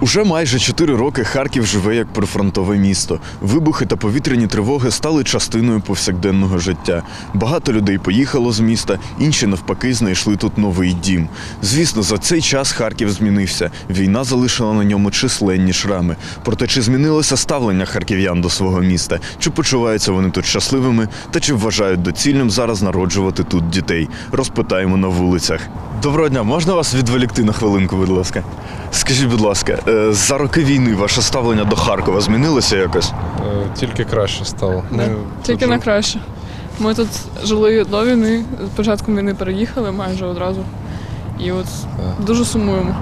Уже майже чотири роки Харків живе як прифронтове місто. Вибухи та повітряні тривоги стали частиною повсякденного життя. Багато людей поїхало з міста, інші навпаки знайшли тут новий дім. Звісно, за цей час Харків змінився. Війна залишила на ньому численні шрами. Проте чи змінилося ставлення харків'ян до свого міста? Чи почуваються вони тут щасливими? Та чи вважають доцільним зараз народжувати тут дітей? Розпитаємо на вулицях. Доброго дня, можна вас відволікти на хвилинку, будь ласка? Скажіть, будь ласка, е, за роки війни ваше ставлення до Харкова змінилося якось? Е, Тільки краще стало. Ми Тільки тут на жив- краще. Ми тут жили до війни, з початком війни переїхали майже одразу. І от дуже сумуємо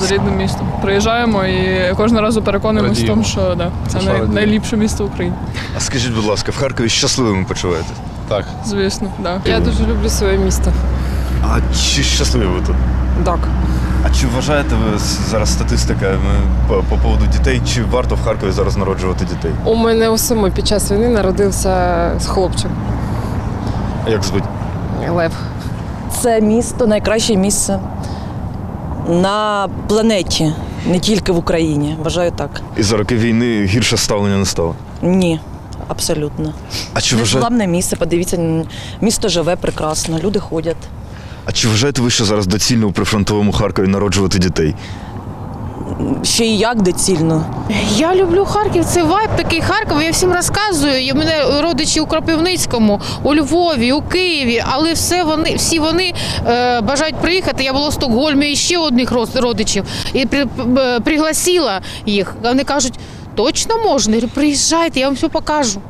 за рідним містом. Приїжджаємо і кожного разу переконуємося в Радіємо. тому, що да, це Що най- радіємо. найліпше місто України. А скажіть, будь ласка, в Харкові щасливими почуваєтесь? Так. Звісно, да. Я дуже люблю своє місто. А чи щасливі ви тут? Так. А чи вважаєте ви зараз статистика е, по, по поводу дітей? Чи варто в Харкові зараз народжувати дітей? У мене у самої під час війни народився хлопчик А Як звуть? Лев. Це місто найкраще місце на планеті, не тільки в Україні. Вважаю так. І за роки війни гірше ставлення не стало. Ні, абсолютно. А чи вважаєте, Славне місце, подивіться, місто живе прекрасно, люди ходять. А чи вважаєте ви, що зараз доцільно у прифронтовому Харкові народжувати дітей? Ще і як доцільно. Я люблю Харків. Це вайб такий Харкова. Я всім розказую. У мене родичі у Кропивницькому, у Львові, у Києві, але все вони всі вони е, бажають приїхати. Я була в Стокгольмі і ще одних родичів і при, е, пригласила їх. Вони кажуть, точно можна? Я говорю, приїжджайте, я вам все покажу.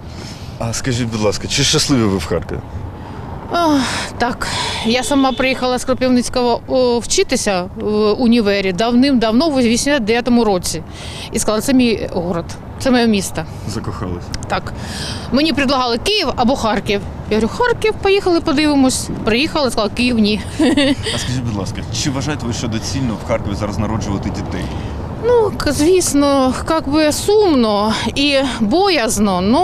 А скажіть, будь ласка, чи щасливі ви в Харкові? Так, я сама приїхала з Кропивницького вчитися в універі давним-давно, в 89-му році. І сказала, це мій город, це моє місто. Закохалися. Так. Мені предлагали Київ або Харків. Я говорю, Харків, поїхали, подивимось. Приїхали, сказала, Київ ні. А скажіть, будь ласка, чи вважаєте ви, що доцільно в Харкові зараз народжувати дітей? Ну, звісно, як би сумно і боязно. Ну,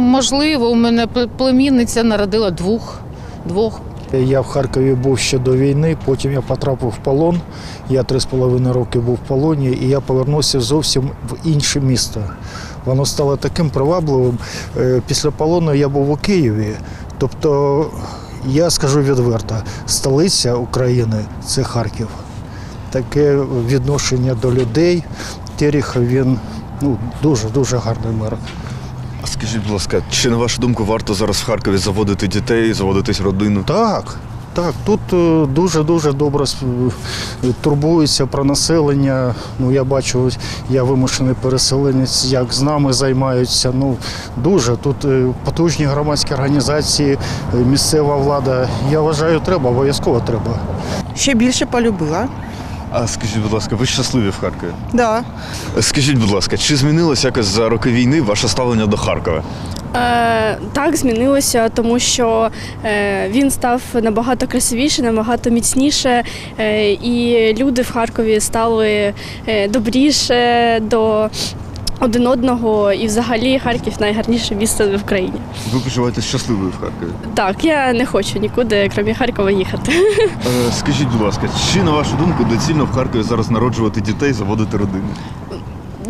можливо, у мене пле- племінниця народила двох. Двох. Я в Харкові був ще до війни, потім я потрапив в полон. Я три з половиною роки був в полоні, і я повернувся зовсім в інше місто. Воно стало таким привабливим. Е, Після полону я був у Києві. Тобто, я скажу відверто, столиця України це Харків. Таке відношення до людей. Терехов він ну, дуже дуже гарний мер. Скажіть, будь ласка, чи на вашу думку варто зараз в Харкові заводити дітей, заводитись родину? Так, так, тут дуже-дуже добре е, турбуються про населення. Ну, я бачу, я вимушений переселенець, як з нами займаються. Ну, дуже. Тут е, потужні громадські організації, е, місцева влада. Я вважаю, треба, обов'язково треба. Ще більше полюбила. А скажіть, будь ласка, ви щасливі в Харкові? Да. Скажіть, будь ласка, чи змінилося якось за роки війни ваше ставлення до Харкова? Е, так, змінилося, тому що е, він став набагато красивіше, набагато міцніше, е, і люди в Харкові стали е, добріше до один одного. І взагалі Харків найгарніше місце в країні. Ви почуваєтесь щасливою в Харкові? Так, я не хочу нікуди, крім Харкова, їхати. Е, скажіть, будь ласка, чи на вашу думку доцільно в Харкові зараз народжувати дітей, заводити родини?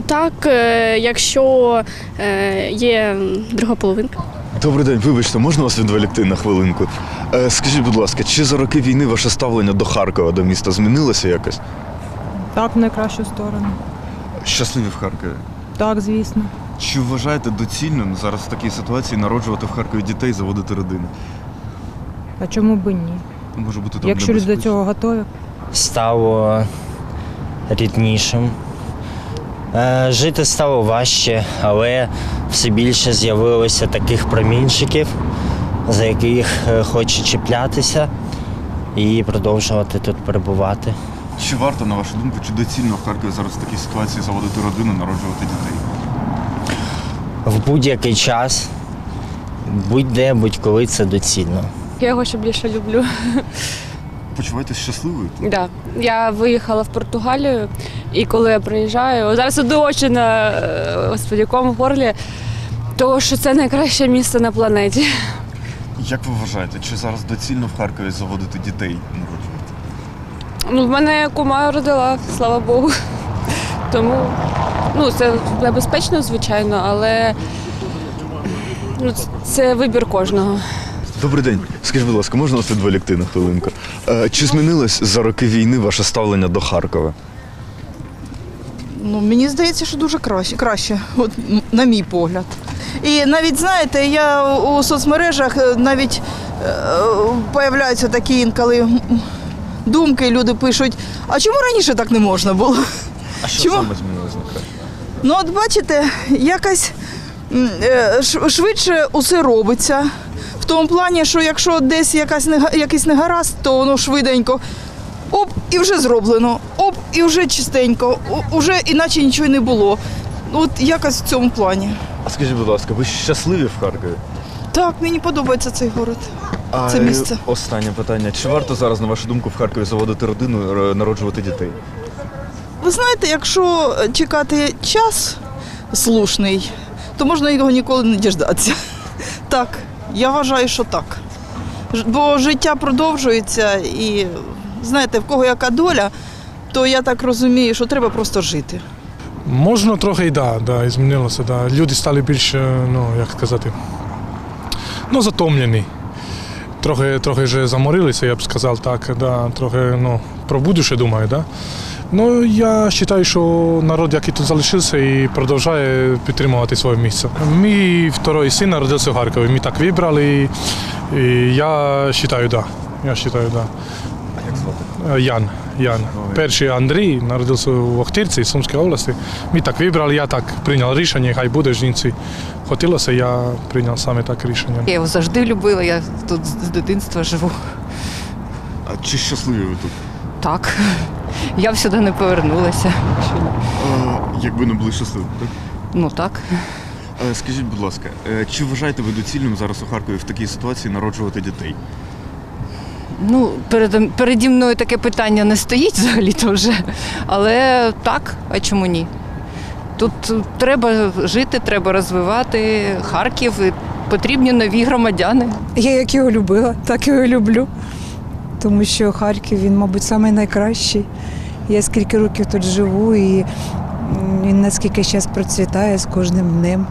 Так, е, якщо е, є друга половинка. Добрий день, вибачте, можна вас відволікти на хвилинку? Скажіть, будь ласка, чи за роки війни ваше ставлення до Харкова, до міста змінилося якось? Так, в найкращу сторону. Щасливі в Харкові. Так, звісно. Чи вважаєте доцільним зараз в такій ситуації народжувати в Харкові дітей, заводити родини? А чому б і ні? Може бути там Якщо люди до небезпечно? цього готові. стало ріднішим. Е, Жити стало важче, але все більше з'явилося таких промінчиків, за яких е, хоче чіплятися і продовжувати тут перебувати. Чи варто, на вашу думку, чи доцільно в Харкові зараз в такій ситуації заводити родину, народжувати дітей? В будь-який час, будь-де, будь-коли це доцільно. Я його ще більше люблю. Почуваєтесь щасливою? тут? Да. Я виїхала в Португалію, і коли я приїжджаю, зараз іду очі на е, господі, горлі, то що це найкраще місце на планеті. Як ви вважаєте, чи зараз доцільно в Харкові заводити дітей, народжувати? Ну, в мене кума родила, слава Богу. Тому ну, це небезпечно, звичайно, але ну, це вибір кожного. Добрий день. Скажіть, будь ласка, можна вас відволікти на хвилинку? Е, Чи змінилось за роки війни ваше ставлення до Харкова? Ну, мені здається, що дуже краще, краще, от, на мій погляд. І навіть знаєте, я у соцмережах е, навіть е, появляються такі інколи думки, люди пишуть, а чому раніше так не можна було? А що Чому? саме краще? Ну, от бачите, якось е, швидше усе робиться. В тому плані, що якщо десь якась якийсь негаразд, то воно швиденько. Оп, і вже зроблено. Оп, і вже чистенько. Уже іначе нічого не було. От якось в цьому плані. А скажіть, будь ласка, ви щасливі в Харкові? Так, мені подобається цей город. А Це е, місце. Останнє питання. Чи варто зараз, на вашу думку, в Харкові заводити родину, народжувати дітей? Ви знаєте, якщо чекати час слушний, то можна його ніколи не діждатися. Так, я вважаю, що так. Бо життя продовжується і знаєте, в кого яка доля, то я так розумію, що треба просто жити. Можна трохи і да, да, і змінилося. Да. Люди стали більше, ну, як сказати, ну, затомлені. Трохи, трохи вже заморилися, я б сказав так. Да. Трохи ну, про будуще думаю. Да. Ну, я вважаю, що народ, який тут залишився, і продовжує підтримувати своє місце. Мій второй син народився в Харкові. Ми так вибрали, і я вважаю, да. Я вважаю, да. А як звати? Е, Ян. Ян. Перший Андрій народився в Охтирці, Сумській області. Ми так вибрали, я так прийняв рішення, хай буде жінці. Хотілося, я прийняв саме так рішення. Я його завжди любила, я тут з дитинства живу. А чи щасливі ви тут? Так. Я б сюди не повернулася. А, якби не були щасливі, так? Ну так. Скажіть, будь ласка, е, чи вважаєте ви доцільним зараз у Харкові в такій ситуації народжувати дітей? Ну, перед, переді мною таке питання не стоїть взагалі-то вже. Але так, а чому ні? Тут треба жити, треба розвивати Харків, і потрібні нові громадяни. Я як його любила, так його люблю. Тому що Харків, він, мабуть, самий найкращий. Я скільки років тут живу і він наскільки зараз процвітає з кожним днем.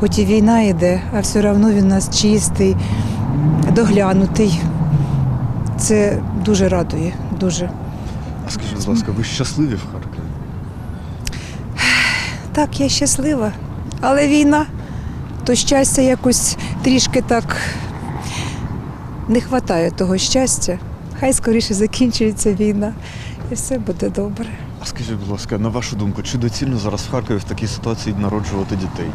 Хоч і війна йде, а все одно він у нас чистий, доглянутий. Це дуже радує, дуже. А скажіть, будь ласка, ви щасливі в Харкові? Так, я щаслива. Але війна, то щастя якось трішки так не вистачає того щастя. Хай скоріше закінчується війна і все буде добре. А скажіть, будь ласка, на вашу думку, чи доцільно зараз в Харкові в такій ситуації народжувати дітей?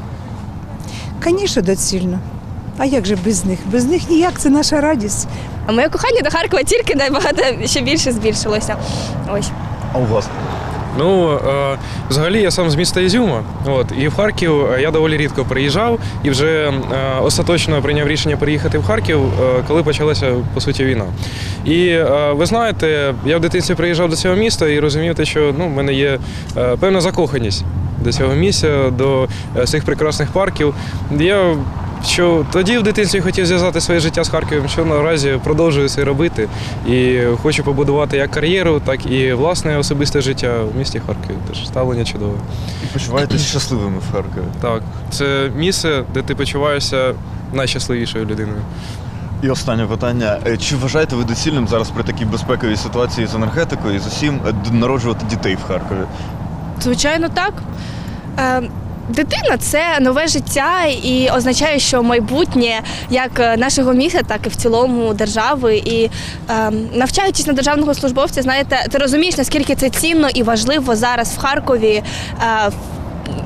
Звісно, доцільно. А як же без них? Без них ніяк це наша радість. А моє кохання до Харкова тільки набагато ще більше збільшилося. Ось. А у вас? Ну, е, взагалі я сам з міста Ізюма. От, і в Харків е, я доволі рідко приїжджав і вже е, остаточно прийняв рішення переїхати в Харків, коли почалася по суті війна. І ви знаєте, я в дитинстві приїжджав до цього міста і розумів, те, що ну, в мене є певна закоханість до цього місця, до цих прекрасних парків. Я що тоді в дитинстві хотів зв'язати своє життя з Харковом, що наразі продовжую це робити. І хочу побудувати як кар'єру, так і власне особисте життя в місті Харкові. Тож ставлення чудове. І почуваєтесь щасливими в Харкові? Так, це місце, де ти почуваєшся найщасливішою людиною. І останнє питання. Е, Чи вважаєте ви доцільним зараз при такій безпековій ситуації з енергетикою і з усім е, народжувати дітей в Харкові? Звичайно, так. Е, Дитина це нове життя і означає, що майбутнє як е, нашого міста, так і в цілому держави. І е, навчаючись на державного службовця, знаєте, ти розумієш, наскільки це цінно і важливо зараз в Харкові. Е,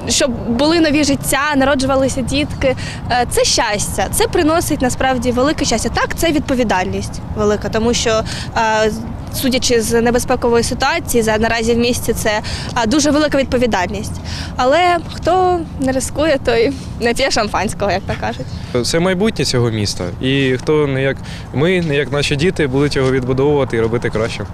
щоб були нові життя, народжувалися дітки. Е, Це щастя, це приносить насправді велике щастя. Так, це відповідальність велика, тому що е, судячи з небезпекової ситуації, за наразі в місті це дуже велика відповідальність. Але хто не рискує, той не п'є шампанського, як то кажуть. Це майбутнє цього міста. І хто не як ми, не як наші діти, будуть його відбудовувати і робити краще.